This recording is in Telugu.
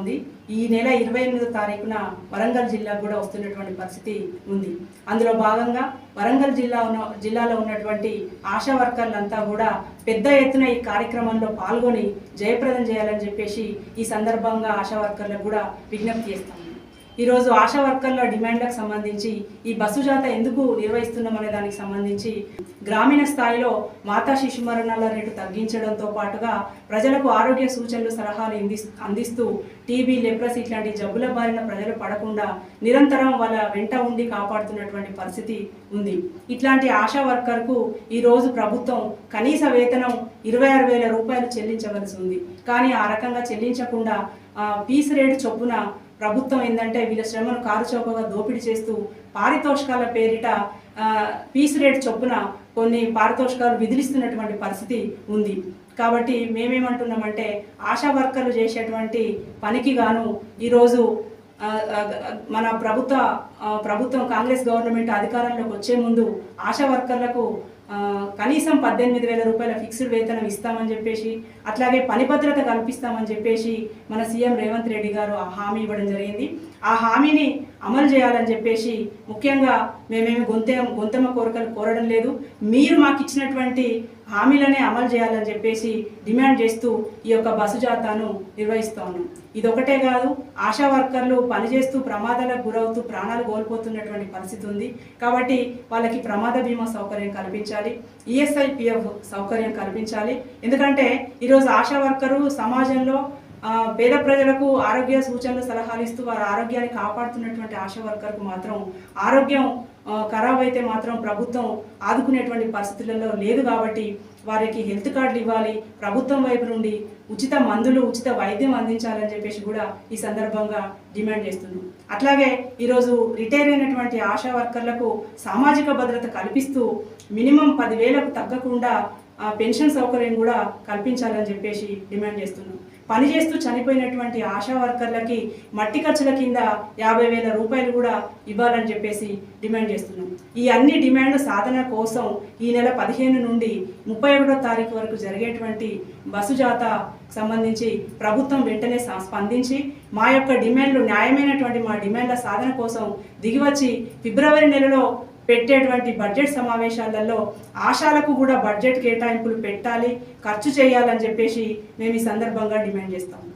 ఉంది. ఈ నెల ఇరవై ఎనిమిదో తారీఖున వరంగల్ జిల్లాకు కూడా వస్తున్నటువంటి పరిస్థితి ఉంది. అందులో భాగంగా వరంగల్ జిల్లా ఉన్న జిల్లాలో ఉన్నటువంటి ఆశా వర్కర్లంతా కూడా పెద్ద ఎత్తున ఈ కార్యక్రమంలో పాల్గొని జయప్రదం చేయాలని చెప్పేసి ఈ సందర్భంగా ఆశా వర్కర్లకు కూడా విజ్ఞప్తి చేస్తాము. ఈరోజు ఆశా వర్కర్ల డిమాండ్లకు సంబంధించి ఈ బస్సు జాత ఎందుకు నిర్వహిస్తున్నాం అనే దానికి సంబంధించి గ్రామీణ స్థాయిలో మాతా శిశు మరణాల రేటు తగ్గించడంతో పాటుగా ప్రజలకు ఆరోగ్య సూచనలు సలహాలు అందిస్తూ టీబీ లెప్రస్ ఇట్లాంటి జబ్బుల బారిన ప్రజలు పడకుండా నిరంతరం వాళ్ళ వెంట ఉండి కాపాడుతున్నటువంటి పరిస్థితి ఉంది. ఇట్లాంటి ఆశా వర్కర్కు ఈరోజు ప్రభుత్వం కనీస వేతనం ఇరవై ఆరు వేల రూపాయలు చెల్లించవలసి ఉంది. కానీ ఆ రకంగా చెల్లించకుండా పీస్ రేటు చొప్పున ప్రభుత్వం ఏంటంటే వీళ్ళ శ్రమను కారుచౌకగా దోపిడీ చేస్తూ పారితోషికాల పేరిట పీస్ రేట్ చొప్పున కొన్ని పారితోషికాలు విధిలిస్తున్నటువంటి పరిస్థితి ఉంది. కాబట్టి మేమేమంటున్నామంటే ఆశా వర్కర్లు చేసేటువంటి పనికి గాను ఈరోజు మన ప్రభుత్వ ప్రభుత్వం కాంగ్రెస్ గవర్నమెంట్ అధికారంలోకి వచ్చే ముందు ఆశా వర్కర్లకు కనీసం పద్దెనిమిది వేల రూపాయల ఫిక్స్డ్ వేతనం ఇస్తామని చెప్పేసి అట్లాగే పని భద్రత కల్పిస్తామని చెప్పేసి మన సీఎం రేవంత్ రెడ్డి గారు ఆ హామీ ఇవ్వడం జరిగింది. ఆ హామీని అమలు చేయాలని చెప్పేసి ముఖ్యంగా మేమేమి గొంత గొంతమ కోరికలు కోరడం లేదు. మీరు మాకు ఇచ్చినటువంటి హామీలనే అమలు చేయాలని చెప్పేసి డిమాండ్ చేస్తూ ఈ యొక్క బస్సు జాతాను నిర్వహిస్తా ఉన్నాం. ఇదొకటే కాదు ఆశా వర్కర్లు పనిచేస్తూ ప్రమాదాలకు గురవుతూ ప్రాణాలు కోల్పోతున్నటువంటి పరిస్థితి ఉంది. కాబట్టి వాళ్ళకి ప్రమాద బీమా సౌకర్యం కల్పించాలి ఈఎస్ఐ పిఎఫ్ సౌకర్యం కల్పించాలి. ఎందుకంటే ఈరోజు ఆశా వర్కరు సమాజంలో పేద ప్రజలకు ఆరోగ్య సూచనలు సలహాలు ఇస్తూ వారి ఆరోగ్యాన్ని కాపాడుతున్నటువంటి ఆశా వర్కర్కు మాత్రం ఆరోగ్యం ఖరాబ్ అయితే మాత్రం ప్రభుత్వం ఆదుకునేటువంటి పరిస్థితులలో లేదు కాబట్టి వారికి హెల్త్ కార్డులు ఇవ్వాలి. ప్రభుత్వం వైపు నుండి ఉచిత మందులు ఉచిత వైద్యం అందించాలని చెప్పేసి కూడా ఈ సందర్భంగా డిమాండ్ చేస్తున్నాం. అట్లాగే ఈరోజు రిటైర్ అయినటువంటి ఆశా వర్కర్లకు సామాజిక భద్రత కల్పిస్తూ మినిమం పదివేలకు తగ్గకుండా పెన్షన్ సౌకర్యం కూడా కల్పించాలని చెప్పేసి డిమాండ్ చేస్తున్నాం. పనిచేస్తూ చనిపోయినటువంటి ఆశా వర్కర్లకి మట్టి ఖర్చుల కింద యాభై వేల రూపాయలు కూడా ఇవ్వాలని చెప్పేసి డిమాండ్ చేస్తున్నాం. ఈ అన్ని డిమాండ్ సాధన కోసం ఈ నెల పదిహేను నుండి ముప్పై ఒకటో తారీఖు వరకు జరిగేటువంటి బస్సు జాత సంబంధించి ప్రభుత్వం వెంటనే స్పందించి మా యొక్క డిమాండ్లు న్యాయమైనటువంటి మా డిమాండ్ల సాధన కోసం దిగివచ్చి ఫిబ్రవరి నెలలో పెట్టేటువంటి బడ్జెట్ సమావేశాలలో ఆశాలకు కూడా బడ్జెట్ కేటాయింపులు పెట్టాలి ఖర్చు చేయాలని చెప్పేసి మేము ఈ సందర్భంగా డిమాండ్ చేస్తాము